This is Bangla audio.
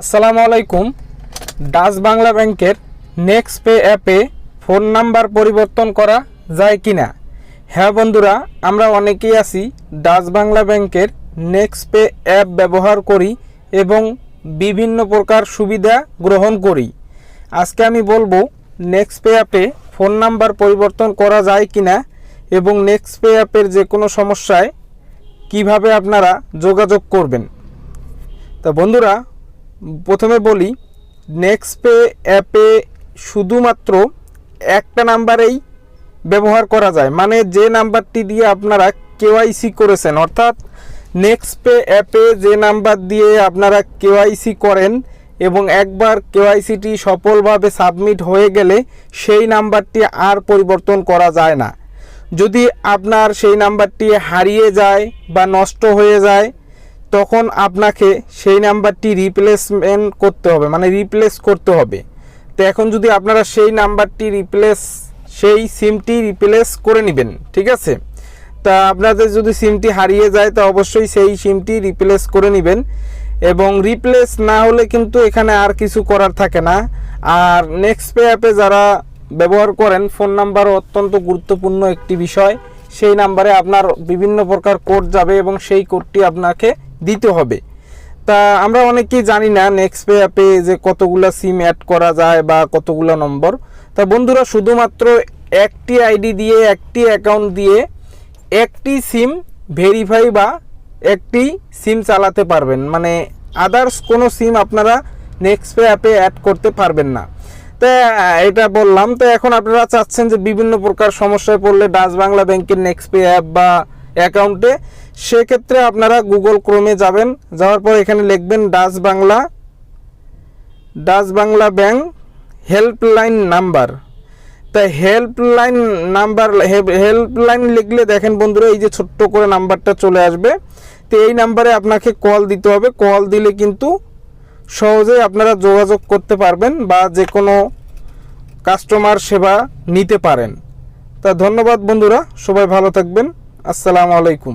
আসসালামু আলাইকুম। ডাচ বাংলা ব্যাংকের নেক্সট পে অ্যাপে ফোন নাম্বার পরিবর্তন করা যায় কি না হ্যাঁ বন্ধুরা, আমরা অনেকেই আছি ডাচ বাংলা ব্যাংকের নেক্সট পে অ্যাপ ব্যবহার করি এবং বিভিন্ন প্রকার সুবিধা গ্রহণ করি। আজকে আমি বলব নেক্সট পে অ্যাপে ফোন নাম্বার পরিবর্তন করা যায় কি না এবং নেক্সট পে অ্যাপের যে কোনো সমস্যায় কীভাবে আপনারা যোগাযোগ করবেন। তা বন্ধুরা প্রথমে বলি নেক্সট পে অ্যাপে শুধুমাত্র একটা নাম্বারেই ব্যবহার করা যায়। মানে যে নাম্বারটি দিয়ে আপনারা কেওয়াইসি করেছেন, অর্থাৎ নেক্সট পে অ্যাপে যে নাম্বার দিয়ে আপনারা কেওয়াইসি করেন এবং একবার কেওয়াইসিটি সফলভাবে সাবমিট হয়ে গেলে সেই নাম্বারটি আর পরিবর্তন করা যায় না। যদি আপনার সেই নাম্বারটি হারিয়ে যায় বা নষ্ট হয়ে যায় তখন আপনাকে সেই নাম্বারটি রিপ্লেসমেন্ট করতে হবে মানে রিপ্লেস করতে হবে। তো এখন যদি আপনারা সেই নাম্বারটি রিপ্লেস সেই সিমটি রিপ্লেস করে নেবেন, ঠিক আছে? তা আপনাদের যদি সিমটি হারিয়ে যায়, তো অবশ্যই সেই সিমটি রিপ্লেস করে নেবেন। এবং রিপ্লেস না হলে কিন্তু এখানে আর কিছু করার থাকে না। আর নেক্সট পে অ্যাপে যারা ব্যবহার করেন ফোন নাম্বারও অত্যন্ত গুরুত্বপূর্ণ একটি বিষয়। সেই নাম্বারে আপনার বিভিন্ন প্রকার কোড যাবে এবং সেই কোডটি আপনাকে দিতে হবে। তা আমরা অনেকেই জানি না নেক্সট পে অ্যাপে যে কতগুলো সিম অ্যাড করা যায় বা কতগুলো নম্বর। তা বন্ধুরা, শুধুমাত্র একটি আইডি দিয়ে, একটি অ্যাকাউন্ট দিয়ে একটি সিম ভেরিফাই বা একটি সিম চালাতে পারবেন। মানে আদার্স কোনো সিম আপনারা নেক্সট পে অ্যাপে অ্যাড করতে পারবেন না। তো, এটা বললাম। তো এখন আপনারা চাচ্ছেন যে বিভিন্ন প্রকার সমস্যায় পড়লে ডাচ বাংলা ব্যাংকের নেক্সট পে অ্যাপ বা অ্যাকাউন্টে সেক্ষেত্রে আপনারা গুগল ক্রোমে যাবেন, যাওয়ার পর এখানে লিখবেন Dutch Bangla Dutch Bangla bank helpline number তাই হেল্পলাইন নাম্বার হেল্পলাইন লিখলে দেখেন বন্ধুরা, এই যে ছোট্ট করে নাম্বারটা চলে আসবে। তো এই নাম্বারে আপনাকে কল দিতে হবে। কল দিলে কিন্তু সহজেই আপনারা যোগাযোগ করতে পারবেন বা যে কোনো কাস্টমার সেবা নিতে পারেন। তা ধন্যবাদ বন্ধুরা, সবাই ভালো থাকবেন। আসসালামু আলাইকুম।